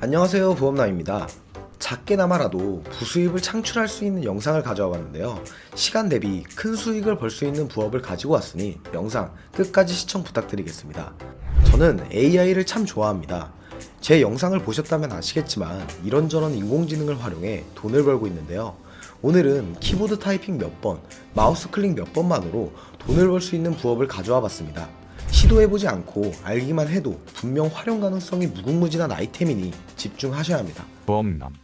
안녕하세요 부업남입니다. 작게나마라도 부수입을 창출할 수 있는 영상을 가져와 봤는데요. 시간 대비 큰 수익을 벌 수 있는 부업을 가지고 왔으니 영상 끝까지 시청 부탁드리겠습니다. 저는 AI를 참 좋아합니다. 제 영상을 보셨다면 아시겠지만 이런저런 인공지능을 활용해 돈을 벌고 있는데요. 오늘은 키보드 타이핑 몇 번, 마우스 클릭 몇 번만으로 돈을 벌 수 있는 부업을 가져와 봤습니다 시도해보지 않고 알기만 해도 분명 활용 가능성이 무궁무진한 아이템이니 집중하셔야 합니다. 보험남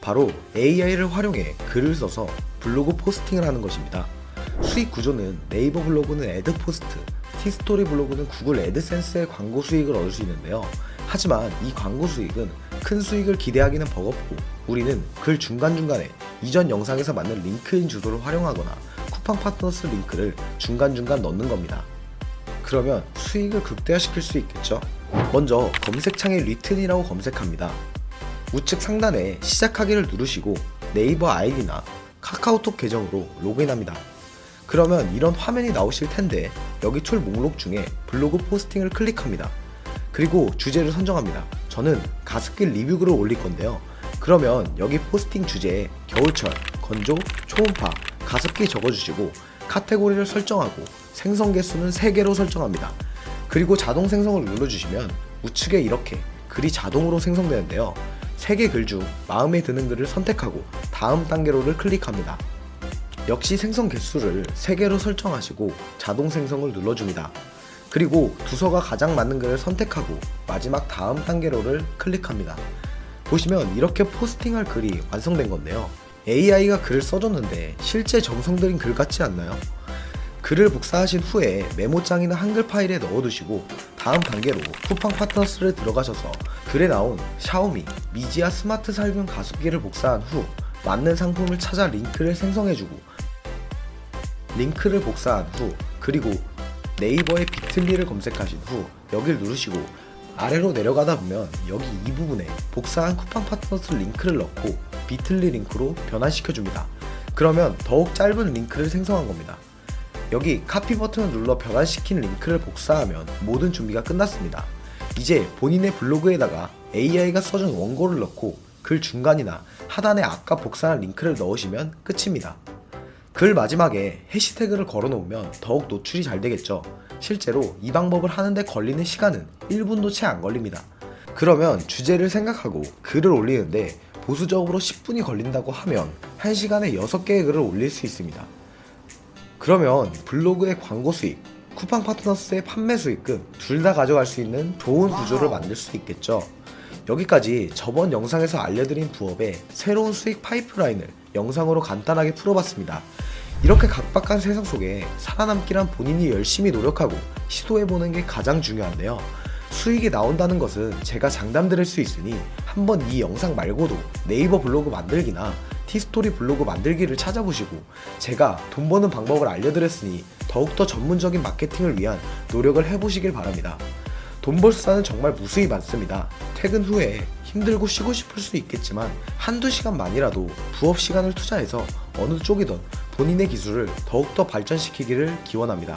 바로 AI를 활용해 글을 써서 블로그 포스팅을 하는 것입니다. 수익 구조는 네이버 블로그는 애드 포스트, 티스토리 블로그는 구글 애드센스의 광고 수익을 얻을 수 있는데요. 하지만 이 광고 수익은 큰 수익을 기대하기는 버겁고 우리는 글 중간중간에 이전 영상에서 만든 링크인 주소를 활용하거나 쿠팡 파트너스 링크를 중간중간 넣는 겁니다. 그러면 수익을 극대화시킬 수 있겠죠? 먼저 검색창에 리튼이라고 검색합니다. 우측 상단에 시작하기를 누르시고 네이버 아이디나 카카오톡 계정으로 로그인합니다. 그러면 이런 화면이 나오실 텐데 여기 툴 목록 중에 블로그 포스팅을 클릭합니다. 그리고 주제를 선정합니다. 저는 가습기 리뷰 글을 올릴 건데요. 그러면 여기 포스팅 주제에 겨울철, 건조, 초음파, 가습기 적어주시고 카테고리를 설정하고 생성 개수는 3개로 설정합니다. 그리고 자동 생성을 눌러주시면 우측에 이렇게 글이 자동으로 생성되는데요. 3개 글 중 마음에 드는 글을 선택하고 다음 단계로를 클릭합니다. 역시 생성 개수를 3개로 설정하시고 자동 생성을 눌러줍니다. 그리고 두서가 가장 맞는 글을 선택하고 마지막 다음 단계로를 클릭합니다. 보시면 이렇게 포스팅할 글이 완성된 건데요. AI가 글을 써줬는데 실제 정성 들인 글 같지 않나요? 글을 복사하신 후에 메모장이나 한글 파일에 넣어두시고 다음 단계로 쿠팡 파트너스를 들어가셔서 글에 나온 샤오미 미지아 스마트 살균 가습기를 복사한 후 맞는 상품을 찾아 링크를 생성해주고 링크를 복사한 후 그리고 네이버에 비틀리를 검색하신 후 여길 누르시고 아래로 내려가다 보면 여기 이 부분에 복사한 쿠팡 파트너스 링크를 넣고 비틀리 링크로 변환시켜 줍니다. 그러면 더욱 짧은 링크를 생성한 겁니다. 여기 카피 버튼을 눌러 변환시킨 링크를 복사하면 모든 준비가 끝났습니다. 이제 본인의 블로그에다가 AI가 써준 원고를 넣고 글 중간이나 하단에 아까 복사한 링크를 넣으시면 끝입니다. 글 마지막에 해시태그를 걸어 놓으면 더욱 노출이 잘 되겠죠. 실제로 이 방법을 하는데 걸리는 시간은 1분도 채 안 걸립니다. 그러면 주제를 생각하고 글을 올리는데 보수적으로 10분이 걸린다고 하면 1시간에 6개의 글을 올릴 수 있습니다. 그러면 블로그의 광고 수익, 쿠팡 파트너스의 판매 수익금 둘 다 가져갈 수 있는 좋은 구조를 만들 수 있겠죠. 여기까지 저번 영상에서 알려드린 부업의 새로운 수익 파이프라인을 영상으로 간단하게 풀어봤습니다. 이렇게 각박한 세상 속에 살아남기란 본인이 열심히 노력하고 시도해보는 게 가장 중요한데요. 수익이 나온다는 것은 제가 장담드릴 수 있으니 한번 이 영상 말고도 네이버 블로그 만들기나 티스토리 블로그 만들기를 찾아보시고 제가 돈 버는 방법을 알려드렸으니 더욱더 전문적인 마케팅을 위한 노력을 해보시길 바랍니다. 돈 벌 수단은 정말 무수히 많습니다. 퇴근 후에 힘들고 쉬고 싶을 수 있겠지만 한두 시간만이라도 부업 시간을 투자해서 어느 쪽이든 본인의 기술을 더욱더 발전시키기를 기원합니다.